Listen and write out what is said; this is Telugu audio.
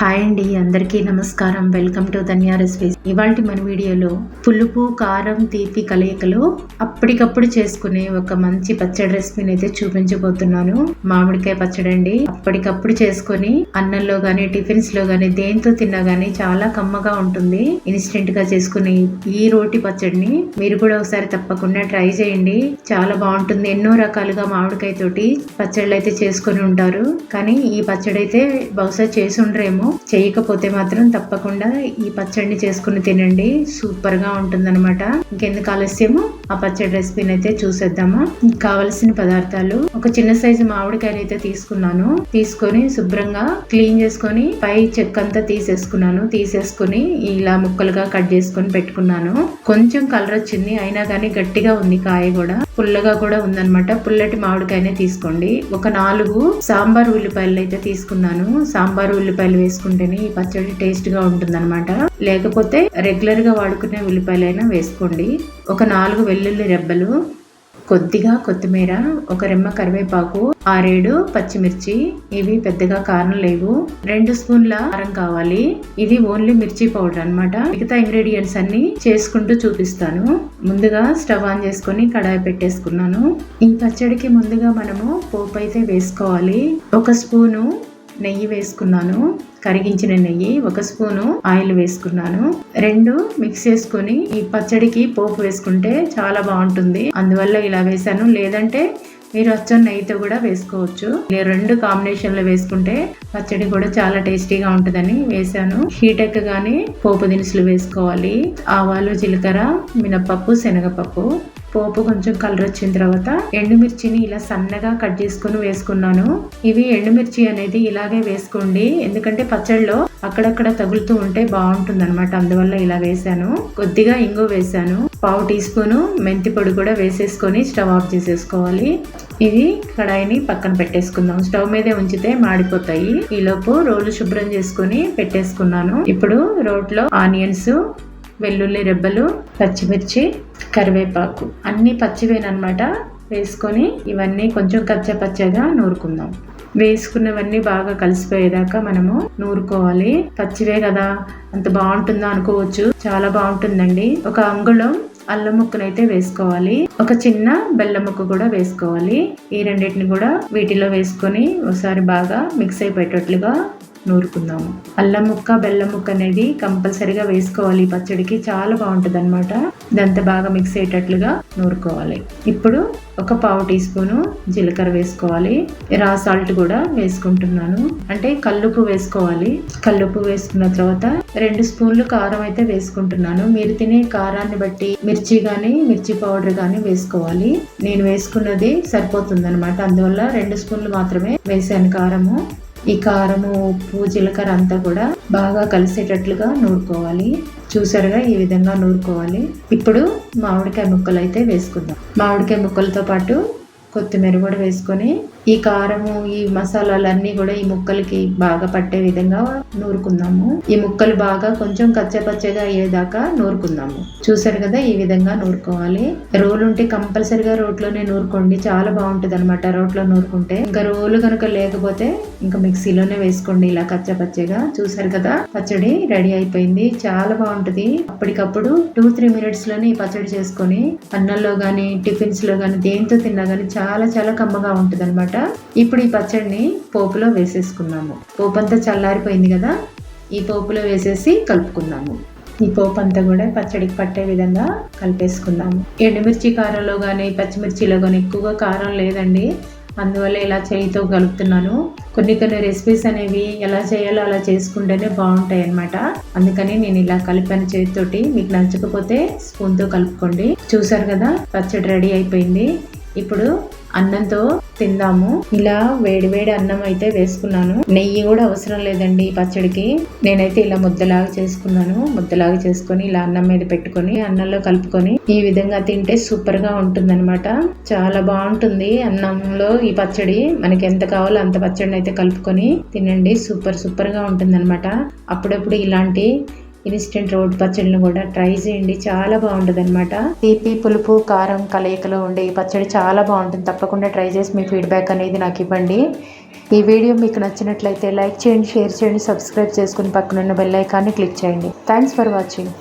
హాయ్ అండి అందరికీ నమస్కారం. వెల్కమ్ టు ధన్యా రెసిపీస్ ఇవాళ మన వీడియోలో పులుపు కారం తీపి కలయికలో అప్పటికప్పుడు చేసుకునే ఒక మంచి పచ్చడి రెసిపీని అయితే చూపించబోతున్నాను. మామిడికాయ పచ్చడి అండి. అప్పటికప్పుడు చేసుకొని అన్నంలో గానీ టిఫిన్స్లో గానీ దేంతో తిన్నా గానీ చాలా కమ్మగా ఉంటుంది. ఇన్స్టెంట్గా చేసుకునే ఈ రోటి పచ్చడిని మీరు కూడా ఒకసారి తప్పకుండా ట్రై చేయండి. చాలా బాగుంటుంది. ఎన్నో రకాలుగా మామిడికాయ తోటి పచ్చళ్ళు అయితే చేసుకొని ఉంటారు. కానీ ఈ పచ్చడి అయితే బహుశా చేసి ఉండరేమో చేయకపోతే మాత్రం తప్పకుండా ఈ పచ్చడిని చేసుకుని తినండి. సూపర్గా ఉంటుందన్నమాట. ఇంకెందుకు ఆలస్యము? ఆ పచ్చడి రెసిపీని అయితే చూసేద్దామా? కావలసిన పదార్థాలు. ఒక చిన్న సైజు మామిడికాయలు అయితే తీసుకున్నాను. తీసుకొని శుభ్రంగా క్లీన్ చేసుకొని పై చెక్క అంతా తీసేసుకున్నాను. తీసేసుకొని ఇలా ముక్కలుగా కట్ చేసుకొని పెట్టుకున్నాను. కొంచెం కలర్ వచ్చింది. అయినా కానీ గట్టిగా ఉంది కాయ కూడా. పుల్లగా కూడా ఉందన్నమాట. పుల్లటి మామిడికాయనే తీసుకోండి. ఒక నాలుగు సాంబార్ ఉల్లిపాయలు అయితే తీసుకున్నాను. సాంబార్ ఉల్లిపాయలు వేసుకుంటేనే ఈ పచ్చడి టేస్ట్గా ఉంటుందన్నమాట. లేకపోతే రెగ్యులర్గా వాడుకునే ఉల్లిపాయలైనా వేసుకోండి. ఒక నాలుగు వెల్లుల్లి రెబ్బలు కొద్దిగా కొత్తిమీర ఒక రెమ్మ కరివేపాకు ఆరేడు పచ్చిమిర్చి. ఇవి పెద్దగా కారం లేవు. రెండు స్పూన్ల కారం కావాలి. ఇది ఓన్లీ మిర్చి పౌడర్ అన్నమాట. మిగతా ఇంగ్రీడియంట్స్ అన్ని చేసుకుంటూ చూపిస్తాను. ముందుగా స్టవ్ ఆన్ చేసుకొని కడాయి పెట్టేసుకున్నాను. ఈ పచ్చడికి ముందుగా మనము పోపు అయితే వేసుకోవాలి. ఒక స్పూను నెయ్యి వేసుకున్నాను. కరిగించిన నెయ్యి ఒక స్పూను ఆయిల్ వేసుకున్నాను. రెండు మిక్స్ చేసుకుని ఈ పచ్చడికి పోపు వేసుకుంటే చాలా బాగుంటుంది. అందువల్ల ఇలా వేసాను లేదంటే మీరు అచ్చం నెయ్యితో కూడా వేసుకోవచ్చు. నేను రెండు కాంబినేషన్లో వేసుకుంటే పచ్చడి కూడా చాలా టేస్టీగా ఉంటుందని వేసాను హీట్ ఎక్కగానే పోపు దినుసులు వేసుకోవాలి. ఆవాలు జీలకర్ర మినపప్పు శనగపప్పు. పోపు కొంచెం కలర్ వచ్చిన తర్వాత ఎండుమిర్చిని ఇలా సన్నగా కట్ చేసుకొని వేసుకున్నాను. ఇవి ఎండుమిర్చి అనేది ఇలాగే వేసుకోండి. ఎందుకంటే పచ్చడిలో అక్కడక్కడ తగులుతూ ఉంటే బాగుంటుంది అనమాట అందువల్ల ఇలా వేసాను కొద్దిగా ఇంగు వేసాను పావు టీ స్పూను మెంతి పొడి కూడా వేసేసుకొని స్టవ్ ఆఫ్ చేసేసుకోవాలి. ఇవి కడాయిని పక్కన పెట్టేసుకుందాం. స్టవ్ మీదే ఉంచితే మాడిపోతాయి. ఈలోపు రోలు శుభ్రం చేసుకొని పెట్టేసుకున్నాను. ఇప్పుడు రోట్లో ఆనియన్స్ వెల్లుల్లి రెబ్బలు పచ్చిమిర్చి కరివేపాకు అన్నీ పచ్చివేనమాట వేసుకొని ఇవన్నీ కొంచెం కచ్చపచ్చగా నూరుకుందాం. వేసుకున్నవన్నీ బాగా కలిసిపోయేదాకా మనము నూరుకోవాలి. పచ్చివే కదా అంత బాగుంటుందా అనుకోవచ్చు. చాలా బాగుంటుందండి. ఒక అంగుళం అల్లం ముక్కనైతే వేసుకోవాలి. ఒక చిన్న బెల్లం ముక్క కూడా వేసుకోవాలి. ఈ రెండింటిని కూడా వీటిలో వేసుకొని ఒకసారి బాగా మిక్స్ అయిపోయేటట్లుగా నూరుకుందాము. అల్లం ముక్క బెల్లం ముక్క అనేది కంపల్సరీగా వేసుకోవాలి. పచ్చడికి చాలా బాగుంటుంది అనమాట ఇదంతా బాగా మిక్స్ అయ్యేటట్లుగా నూరుకోవాలి. ఇప్పుడు ఒక పావు టీ స్పూను జీలకర్ర వేసుకోవాలి. రా సాల్ట్ కూడా వేసుకుంటున్నాను. అంటే కల్లుపు వేసుకోవాలి. కల్లుపు వేసుకున్న తర్వాత రెండు స్పూన్లు కారం అయితే వేసుకుంటున్నాను. మీరు తినే కారాన్ని బట్టి మిర్చి కానీ మిర్చి పౌడర్ కానీ వేసుకోవాలి. నేను వేసుకున్నది సరిపోతుంది అనమాట అందువల్ల రెండు స్పూన్లు మాత్రమే వేసాను కారము. ఈ కారము ఉప్పు జీలకర్ర అంతా కూడా బాగా కలిసేటట్లుగా నూరుకోవాలి. చూసారుగా ఈ విధంగా నూరుకోవాలి. ఇప్పుడు మామిడికాయ ముక్కలు అయితే వేసుకుందాం. మామిడికాయ ముక్కలతో పాటు కొత్తిమీర కూడా వేసుకొని ఈ కారము ఈ మసాలాలన్నీ కూడా ఈ ముక్కలకి బాగా పట్టే విధంగా నూరుకుందాము. ఈ ముక్కలు బాగా కొంచెం కచ్చపచ్చగా అయ్యేదాకా నూరుకుందాము. చూసారు కదా ఈ విధంగా నూరుకోవాలి. రోలు ఉంటే కంపల్సరిగా రోట్లోనే నూరుకోండి. చాలా బాగుంటుంది అనమాట రోట్లో నూరుకుంటే. ఇంకా రోలు కనుక లేకపోతే ఇంకా మిక్సీలోనే వేసుకోండి ఇలా కచ్చపచ్చగా. చూసారు కదా పచ్చడి రెడీ అయిపోయింది. చాలా బాగుంటుంది. అప్పటికప్పుడు టూ త్రీ మినిట్స్లోనే ఈ పచ్చడి చేసుకొని అన్నంలో కానీ టిఫిన్స్లో కానీ దేంతో తిన్నా కానీ చాలా చాలా కమ్మగా ఉంటుంది అనమాట ఇప్పుడు ఈ పచ్చడిని పోపులో వేసేసుకున్నాము. పోపు అంతా చల్లారిపోయింది కదా ఈ పోపులో వేసేసి కలుపుకున్నాము. ఈ పోపు అంతా కూడా పచ్చడికి పట్టే విధంగా కలిపేసుకుందాము ఎండుమిర్చి కారంలో కానీ పచ్చిమిర్చిలో కానీ ఎక్కువగా కారం లేదండి. అందువల్ల ఇలా చేయితో కలుపుతున్నాను. కొన్ని కొన్ని రెసిపీస్ అనేవి ఎలా చేయాలో అలా చేసుకుంటేనే బాగుంటాయి అనమాట అందుకని నేను ఇలా కలిపాను చేతితోటి. మీకు నచ్చకపోతే స్పూన్తో కలుపుకోండి. చూసారు కదా పచ్చడి రెడీ అయిపోయింది. ఇప్పుడు అన్నంతో తిందాము. ఇలా వేడి వేడి అన్నం అయితే వేసుకున్నాను. నెయ్యి కూడా అవసరం లేదండి ఈ పచ్చడికి. నేనైతే ఇలా ముద్దలాగా చేసుకున్నాను. ముద్దలాగా చేసుకొని ఇలా అన్నం మీద పెట్టుకొని అన్నంలో కలుపుకొని ఈ విధంగా తింటే సూపర్గా ఉంటుంది చాలా బాగుంటుంది అన్నంలో ఈ పచ్చడి. మనకి ఎంత కావాలో అంత పచ్చడిని అయితే కలుపుకొని తినండి. సూపర్ సూపర్గా ఉంటుంది అప్పుడప్పుడు ఇలాంటి ఇన్స్టెంట్ రోడ్ పచ్చడిని కూడా ట్రై చేయండి. చాలా బాగుంటుంది అనమాట తీపి పులుపు కారం కలయికలో ఉండే ఈ పచ్చడి చాలా బాగుంటుంది. తప్పకుండా ట్రై చేసి మీ ఫీడ్బ్యాక్ అనేది నాకు ఇవ్వండి. ఈ వీడియో మీకు నచ్చినట్లయితే లైక్ చేయండి షేర్ చేయండి సబ్స్క్రైబ్ చేసుకుని పక్కనున్న బెల్ ఐకాన్ని క్లిక్ చేయండి. Thanks for watching.